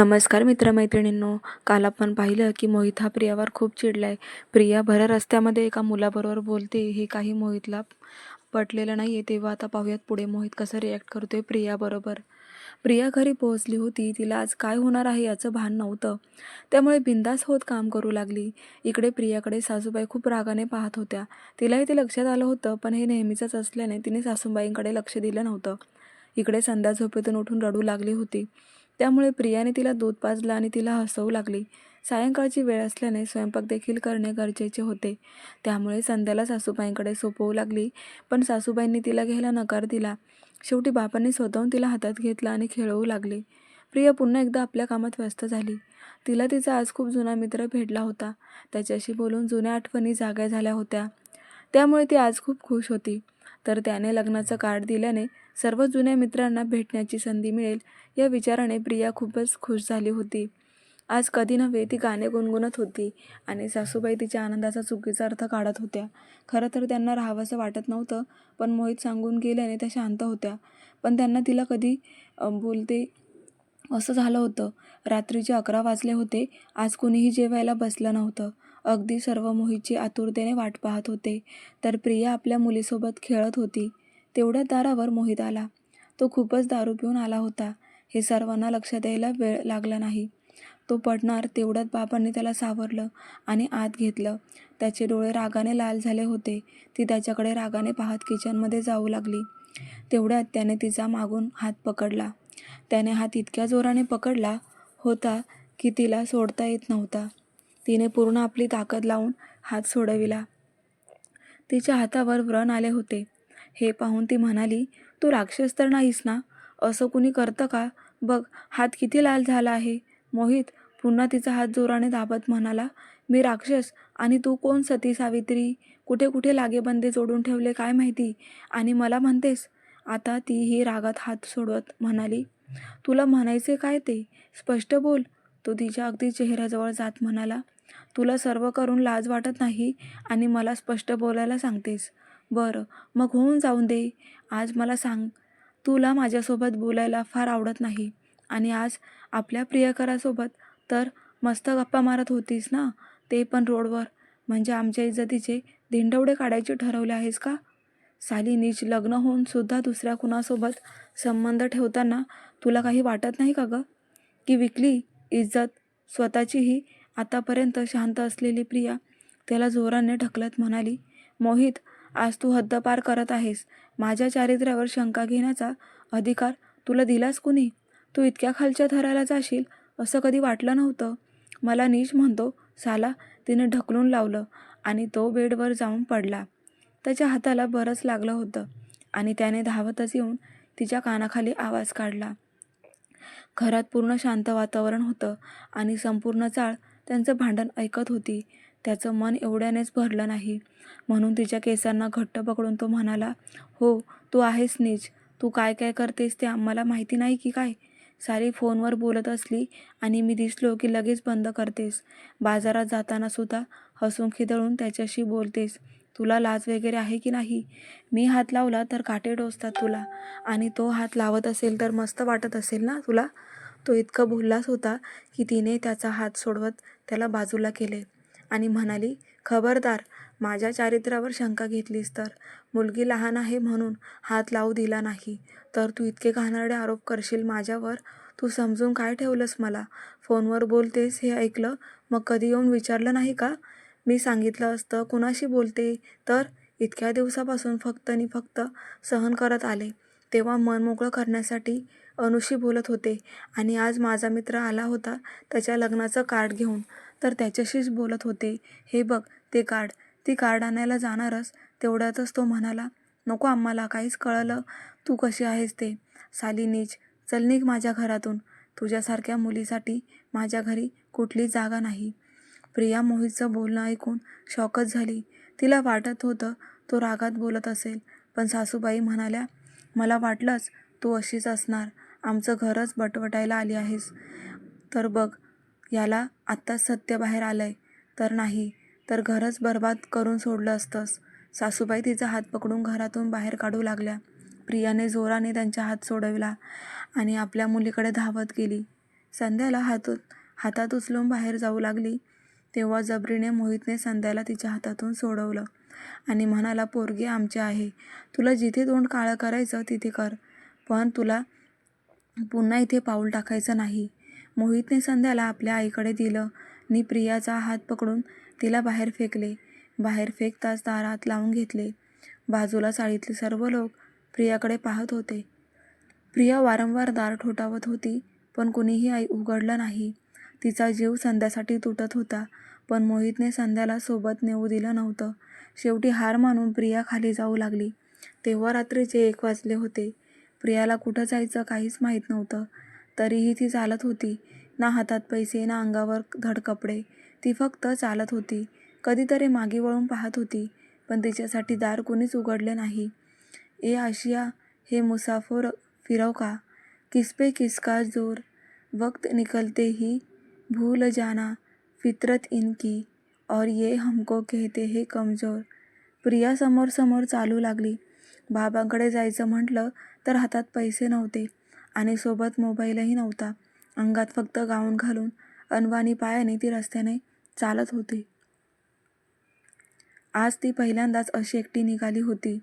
नमस्कार मित्रमैत्रिणींनो काल आपण पाहिलं की मोहित हा प्रियावर खूप चिडलाय. प्रिया भर रस्त्यामध्ये एका मुलाबरोबर बोलते हे काही मोहितला पटलेलं नाही आहे तेव्हा आता पाहूयात पुढे मोहित कसं रिॲक्ट करतोय प्रियाबरोबर प्रिया घरी पोहोचली होती तिला आज काय होणार आहे याचं भान नव्हतं. त्यामुळे बिंदास होत काम करू लागली. इकडे प्रियाकडे सासूबाई खूप रागाने पाहत होत्या. तिलाही ते लक्षात आलं होतं पण हे नेहमीचंच असल्याने तिने सासूबाईंकडे लक्ष दिलं नव्हतं. इकडे संध्या झोपेतून उठून रडू लागली होती. त्यामुळे प्रियाने तिला दूध पाजलं आणि तिला हसवू लागली. सायंकाळची वेळ असल्याने स्वयंपाक देखील करणे गरजेचे होते. त्यामुळे संध्याला सासूबाईंकडे सोपवू लागली पण सासूबाईंनी तिला घ्यायला नकार दिला. शेवटी बापांनी स्वतःहून तिला हातात घेतलं आणि खेळवू लागले. प्रिया पुन्हा एकदा आपल्या कामात व्यस्त झाली. तिला तिचा आज खूप जुना मित्र भेटला होता. त्याच्याशी बोलून जुन्या आठवणी जाग्या झाल्या होत्या. त्यामुळे ती आज खूप खुश होती. तर त्याने लग्नाचं कार्ड दिल्याने सर्व जुन्या मित्रांना भेटण्याची संधी मिळेल या विचाराने प्रिया खूपच खुश झाली होती. आज कधी नव्हे ती गाणे गुणगुणत होती आणि सासूबाई तिच्या आनंदाचा चुकीचा अर्थ काढत होत्या. खरं तर त्यांना राहावंसं वाटत नव्हतं पण मोहित सांगून गेल्याने त्या शांत होत्या. पण त्यांना तिला कधी बोलते असं झालं होतं. रात्रीचे अकरा वाजले होते आज कुणीही जेवायला बसलं नव्हतं. अगदी सर्व मोहितची आतुरतेने वाट पाहत होते. तर प्रिया आपल्या मुलीसोबत खेळत होती. तेवढ्या दारावर मोहित आला. तो खूपच दारू पिऊन आला होता. हे सर्वांना लक्षात यायला वेळ लागला नाही. तो पडणार तेवढ्यात बाबांनी त्याला सावरलं आणि आत घेतलं. त्याचे डोळे रागाने लाल झाले होते. ती त्याच्याकडे रागाने पाहत किचनमध्ये जाऊ लागली. तेवढ्यात त्याने तिचा मागून हात पकडला. त्याने हात इतक्या जोराने पकडला होता की तिला सोडता येत नव्हता. तिने पूर्ण आपली ताकद लावून हात सोडविला. तिच्या हातावर व्रण आले होते. हे पाहून ती म्हणाली तू राक्षस तर नाहीस ना? असं कुणी करतं का? बघ हात किती लाल झाला आहे. मोहित पुन्हा तिचा हात जोराने दाबत म्हणाला मी राक्षस आणि तू कोण सती सावित्री? कुठे कुठे लागेबंदे जोडून ठेवले काय माहिती? आणि मला म्हणतेस आता तीही रागात हात सोडवत म्हणाली तुला म्हणायचे काय ते? स्पष्ट बोल. तो तिच्या अगदी चेहऱ्याजवळ जात म्हणाला तुला सर्व करून लाज वाटत नाही आणि मला स्पष्ट बोलायला सांगतेस. बरं मग होऊन जाऊन दे. आज मला सांग तुला माझ्यासोबत बोलायला फार आवडत नाही आणि आज आपल्या प्रियकरासोबत तर मस्त गप्पा मारत होतीस ना? ते पण रोडवर. म्हणजे आमच्या इज्जतीचे धिंडवडे काढायचे ठरवले आहेस का? साली नीच लग्न होऊन सुद्धा दुसऱ्या कुणासोबत संबंध ठेवताना तुला काही वाटत नाही का गं? की विकली इज्जत स्वतःचीही आतापर्यंत शांत असलेली प्रिया त्याला जोराने ढकलत म्हणाली मोहित आज तू हद्दपार करत आहेस. माझ्या चारित्र्यावर शंका घेण्याचा अधिकार तुला दिलास कुणी? तू इतक्या खालच्या थराला जाशील असं कधी वाटलं नव्हतं. मला नीच म्हणतो साला तिने ढकलून लावलं आणि तो बेडवर जाऊन पडला. त्याच्या हाताला बरंच लागलं होतं आणि त्याने धावतच येऊन तिच्या कानाखाली आवाज काढला. घरात पूर्ण शांत वातावरण होतं आणि संपूर्ण चाळ त्यांचं भांडण ऐकत होती. त्याचं मन एवढ्यानेच भरलं नाही. म्हणून तिच्या केसांना घट्ट पकडून तो म्हणाला हो तू आहेस नीच तू काय काय करतेस ते आम्हाला माहिती नाही की काय? सारी फोनवर बोलत असली आणि मी दिसलो की लगेच बंद करतेस. बाजारात जाताना सुद्धा हसून खिदळून त्याच्याशी बोलतेस. तुला लाज वगैरे आहे की नाही? मी हात लावला तर काटे टोचतात तुला. आणि तो हात लावत असेल तर मस्त वाटत असेल ना तुला? तो इतका बोललाच होता की तिने त्याचा हात सोडवत त्याला बाजूला केले आणि म्हणाली खबरदार माझ्या चारित्र्यावर शंका घेतलीस तर. मुलगी लहान आहे म्हणून हात लावू दिला नाही. तर तू इतके घाणेरडे आरोप करशील माझ्यावर? तू समजून काय ठेवलंस मला? फोनवर बोलतेस हे ऐकलं? मग कधी येऊन विचारलं नाही का? मी सांगितलं असतं कुणाशी बोलते? तर इतक्या दिवसापासून फक्त आणि फक्त सहन करत आले. तेव्हा मन मोकळं करण्यासाठी अनुशी बोलत होते. आणि आज माझा मित्र आला होता त्याच्या लग्नाचं कार्ड घेऊन. तर त्याच्याशीच बोलत होते. हे बघ ते कार्ड. ती कार्ड आणायला जाणारच. तेवढ्यातच तो म्हणाला नको आम्हाला काहीच कळलं. तू कशी आहेस ते? साली नीच. चल निघ माझ्या घरातून. तुझ्यासारख्या मुलीसाठी माझ्या घरी कुठली जागा नाही. प्रिया मोहितचं बोलणं ऐकून शॉकच झाली. तिला वाटत होतं तो रागात बोलत असेल. पण सासूबाई म्हणाल्या मला वाटलंच तू अशीच असणार. आमचं घरच बटवटायला आली आहेस. तर बघ याला आत्ताच सत्य बाहेर आलंय. तर नाही तर घरच बर्बाद करून सोडलं असतंस. सासूबाई तिचा हात पकडून घरातून बाहेर काढू लागल्या. प्रियाने जोराने त्यांचा हात सोडविला आणि आपल्या मुलीकडे धावत गेली. संध्याला हातून हातात उचलून बाहेर जाऊ लागली. तेव्हा जबरीने मोहितने संध्याला तिच्या हातातून सोडवलं आणि म्हणाला पोरगी आमची आहे. तुला जिथे तोंड काळं करायचं तिथे कर. पण तुला पुन्हा इथे पाऊल टाकायचं नाही. मोहितने संध्याला आपल्या आईकडे दिलं. नि प्रियाचा हात पकडून तिला बाहेर फेकले. बाहेर फेकताच दारात लावून घेतले. बाजूला चाळीतले सर्व लोक प्रियाकडे पाहत होते. प्रिया वारंवार दार ठोठावत होती पण कुणीही आई उघडलं नाही. तिचा जीव संध्यासाठी तुटत होता पण मोहितने संध्याला सोबत नेऊ दिलं नव्हतं. शेवटी हार मानून प्रिया खाली जाऊ लागली. तेव्हा रात्रीचे एक वाजले होते. प्रियाला कुठं जायचं काहीच माहीत नव्हतं. तरीही ती चालत होती. ना हातात पैसे ना अंगावर धड कपडे. ती फक्त चालत होती. कधीतरी मागे वळून पाहत होती पण तिच्यासाठी दार कोणीच उघडले नाही. ए आशिया हे मुसाफर फिरव का? किसपे किसका जोर? वक्त निकलते ही भूल जाना फितरत इनकी. और ये हमको कहते हे कमजोर. प्रिया समोर समोर चालू लागली. बाबांकडे जायचं म्हटलं तर हातात पैसे नव्हते आणि सोबत मोबाईलही नव्हता. अंगात फक्त गाऊन घालून अनवाणी पायाने ती रस्त्याने चालत होती. आज ती पहिल्यांदाच अशी एकटी निघाली होती.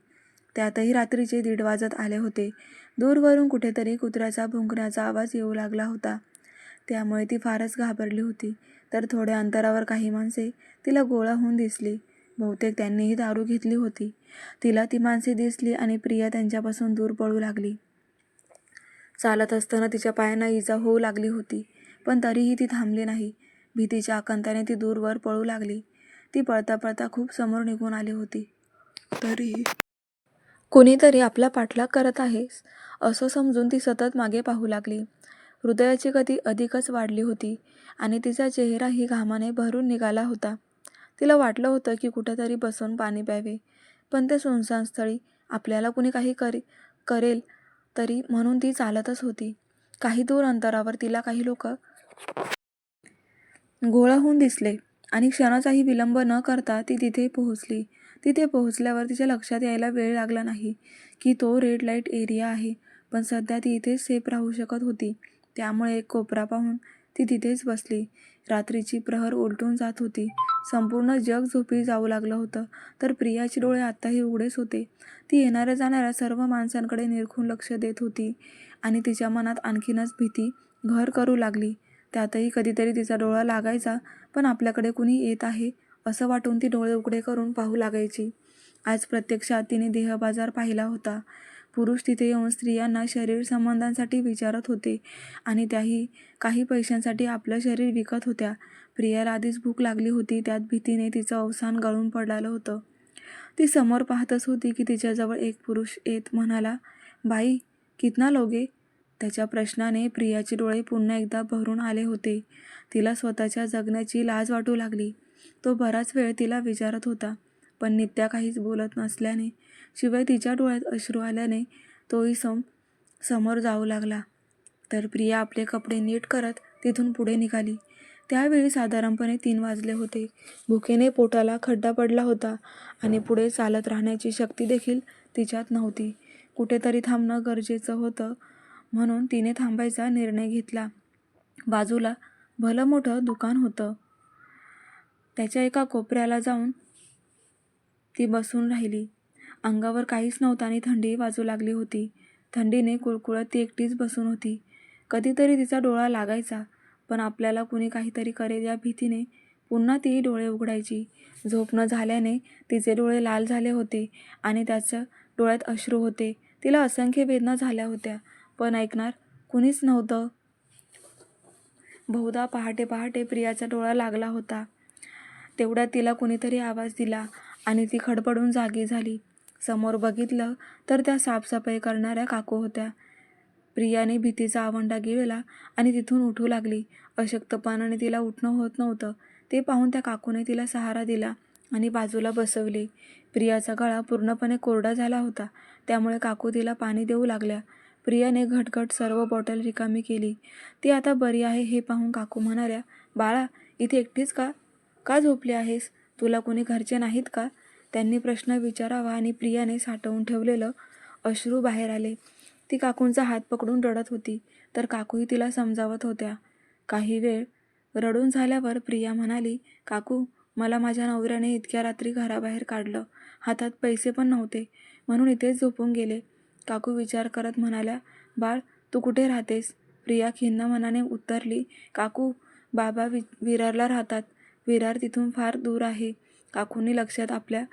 त्यातही रात्रीचे दीड वाजत आले होते. दूरवरून कुठेतरी कुत्र्याचा भुंकण्याचा आवाज येऊ लागला होता. त्यामुळे ती फारच घाबरली होती. तर थोड्या अंतरावर काही माणसे तिला गोळा होऊन दिसली. बहुतेक त्यांनीही दारू घेतली होती. तिला ती माणसे दिसली आणि प्रिया त्यांच्यापासून दूर पळू लागली. चालत असताना तिच्या पायांना इजा होऊ लागली होती पण तरीही ती थांबली नाही. भीतीच्या आकांताने ती दूरवर पळू लागली. ती पळता पळता खूप समोर निघून आली होती. तरीही कुणीतरी आपला पाठलाग करत आहेस असं समजून ती सतत मागे पाहू लागली. हृदयाची गती अधिकच वाढली होती आणि तिचा चेहराही घामाने भरून निघाला होता. तिला वाटलं होतं की कुठेतरी बसून पाणी प्यावे. पण ते सुनसान स्थळी आपल्याला कुणी काही करे करेल तरी म्हणून ती चालतच होती. काही दूर अंतरावर तिला काही लोक गोळा होऊन दिसले आणि क्षणाचाही विलंब न करता ती तिथे पोहोचली. तिथे पोहोचल्यावर तिच्या लक्षात यायला वेळ लागला नाही की तो रेड लाइट एरिया आहे पण सध्या ती इथेच सेफ राहू शकत होती. त्यामुळे एक कोपरा पाहून ती तिथेच बसली. रात्रीची प्रहर उलटून जात होती. संपूर्ण जग झोपी जाऊ लागलं होतं. तर प्रियाचे डोळे आत्ताही उघडेच होते. ती येणाऱ्या जाणाऱ्या सर्व माणसांकडे निरखून लक्ष देत होती आणि तिच्या मनात आणखीनच भीती घर करू लागली. त्यातही कधीतरी तिचा डोळा लागायचा पण आपल्याकडे कुणी येत आहे असं वाटून ती डोळे उघडे करून पाहू लागायची. आज प्रत्यक्षात तिने देहबाजार पाहिला होता. पुरुष तिथे येऊन स्त्रियांना शरीर संबंधांसाठी विचारत होते आणि त्याही काही पैशांसाठी आपलं शरीर विकत होत्या. प्रियाला आधीच भूक लागली होती. त्यात भीतीने तिचं अवसान गळून पडलेलं होतं. ती समोर पाहतच होती की तिच्याजवळ एक पुरुष येत म्हणाला बाई कितना लोगे? त्याच्या प्रश्नाने प्रियाचे डोळे पुन्हा एकदा भरून आले होते. तिला स्वतःच्या जगण्याची लाज वाटू लागली. तो बराच वेळ तिला विचारत होता पण नित्या काहीच बोलत नसल्याने शिवाय तिच्या डोळ्यात अश्रू आल्याने तोही सम समोर जाऊ लागला. तर प्रिया आपले कपडे नीट करत तिथून पुढे निघाली. त्यावेळी साधारणपणे तीन वाजले होते. भुकेने पोटाला खड्डा पडला होता आणि पुढे चालत राहण्याची शक्ती देखील तिच्यात नव्हती. कुठेतरी थांबणं गरजेचं होतं म्हणून तिने थांबायचा निर्णय घेतला. बाजूला भलं मोठं दुकान होतं. त्याच्या एका कोपऱ्याला जाऊन ती बसून राहिली. अंगावर काहीच नव्हतं आणि थंडी वाजू लागली होती. थंडीने कुळकुळत ती एकटीच बसून होती. कधीतरी तिचा डोळा लागायचा. पण आपल्याला कुणी काहीतरी करेल या भीतीने. पुन्हा ती डोळे उघडायची. झोप न झाल्याने तिचे डोळे लाल झाले होते आणि त्याचं डोळ्यात अश्रू होते. तिला असंख्य वेदना झाल्या होत्या. पण ऐकणार कुणीच नव्हतं. बहुधा पहाटे पहाटे प्रियाचा डोळा लागला होता. तेवढ्यात तिला कुणीतरी आवाज दिला आणि ती खडबडून जागी झाली. समोर बघितलं तर त्या साफसफाई करणाऱ्या काकू होत्या. प्रियाने भीतीचा आवंडा गिळला आणि तिथून उठू लागली. अशक्तपणाने तिला उठणं होत नव्हतं. ते पाहून त्या काकूने तिला सहारा दिला आणि बाजूला बसवले. प्रियाचा गळा पूर्णपणे कोरडा झाला होता. त्यामुळे काकू तिला पाणी देऊ लागल्या. प्रियाने घटघट सर्व बॉटल रिकामी केली. ती आता बरी आहे हे पाहून काकू म्हणाल्या बाळा इथे एकटीच का? का झोपली आहेस? तुला कोणी घरचे नाहीत का? त्यांनी प्रश्न विचारावा आणि प्रियाने साठवून ठेवलेलं अश्रू बाहेर आले. ती काकूंचा हात पकडून रडत होती तर काकूही तिला समजावत होत्या. काही वेळ रडून झाल्यावर प्रिया म्हणाली काकू मला माझ्या नवऱ्याने इतक्या रात्री घराबाहेर काढलं. हातात पैसे पण नव्हते म्हणून इथेच झोपून गेले. काकू विचार करत म्हणाल्या बाळ तू कुठे राहतेस? प्रिया खिन्न मनाने उत्तरली काकू बाबा वि विरारला राहतात. विरार तिथून फार दूर आहे. काकूंनी लक्षात आपल्या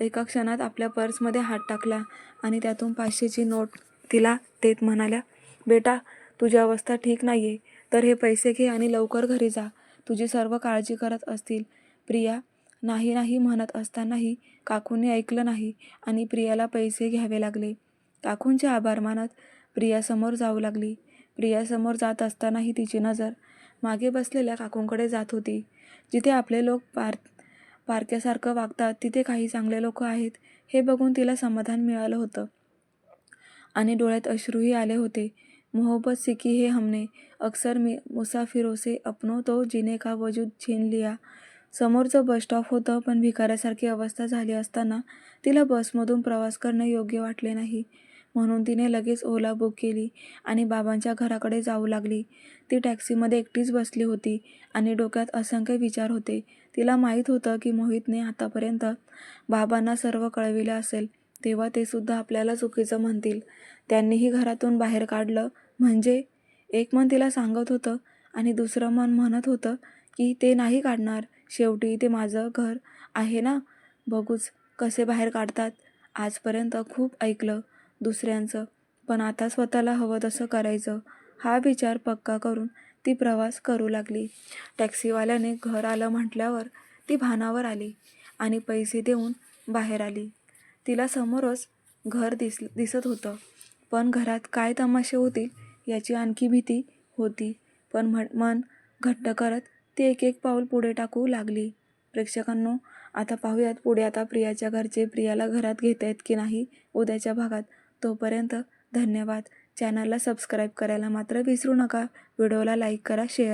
एका क्षणात आपल्या पर्समध्ये हात टाकला आणि त्यातून पाचशेची नोट तिला देत म्हणाल्या बेटा तुझी अवस्था ठीक नाही आहे तर हे पैसे घे आणि लवकर घरी जा. तुझी सर्व काळजी करत असतील प्रिया नाही नाही म्हणत असतानाही काकूंनी ऐकलं नाही आणि प्रियाला पैसे घ्यावे लागले. काकूंचे आभार मानत प्रियासमोर जाऊ लागली. प्रियासमोर जात असतानाही तिची नजर मागे बसलेल्या काकूंकडे जात होती. जिथे आपले लोक पार पारक्यासारखं वागतात तिथे काही चांगले लोक आहेत हे बघून तिला समाधान मिळालं होतं. आणि डोळ्यात अश्रूही आले होते. मोहब्बत सिकी हे हमने अक्सर मी मुसाफिरों से अपनों तो जिने का वजूद छीन लिया. समोरचं बस स्टॉप होतं पण भिकाऱ्यासारखी अवस्था झाली असताना तिला बसमधून प्रवास करणे योग्य वाटले नाही. म्हणून तिने लगेच ओला बुक केली आणि बाबांच्या घराकडे जाऊ लागली. ती टॅक्सीमध्ये एकटीच बसली होती आणि डोक्यात असंख्य विचार होते. तिला माहीत होतं की मोहितने आतापर्यंत बाबांना सर्व कळविले असेल. तेव्हा ते सुद्धा आपल्याला चुकीचं म्हणतील. त्यांनीही घरातून बाहेर काढलं. म्हणजे एक मन तिला सांगत होतं आणि दुसरं मन म्हणत होतं की ते नाही काढणार. शेवटी ते माझं घर आहे ना? बघूच कसे बाहेर काढतात. आजपर्यंत खूप ऐकलं दुसऱ्यांचं. पण आता स्वतःला हवं तसं करायचं. हा विचार पक्का करून ती प्रवास करू लागली. टॅक्सीवाल्याने घर आलं म्हटल्यावर ती भानावर आली आणि पैसे देऊन बाहेर आली. तिला समोरच घर दिस दिसत होतं. पण घरात काय तमाशे होतील याची आणखी भीती होती. पण म्हण मन घट्ट करत ती एक एक पाऊल पुढे टाकू लागली. प्रेक्षकांनो आता पाहूयात पुढे आता प्रियाच्या घरचे प्रियाला घरात घेत आहेत की नाही उद्याच्या भागात. तोपर्यंत धन्यवाद. चॅनलला सबस्क्राईब करायला मात्र विसरू नका. व्हिडिओला लाईक करा शेअर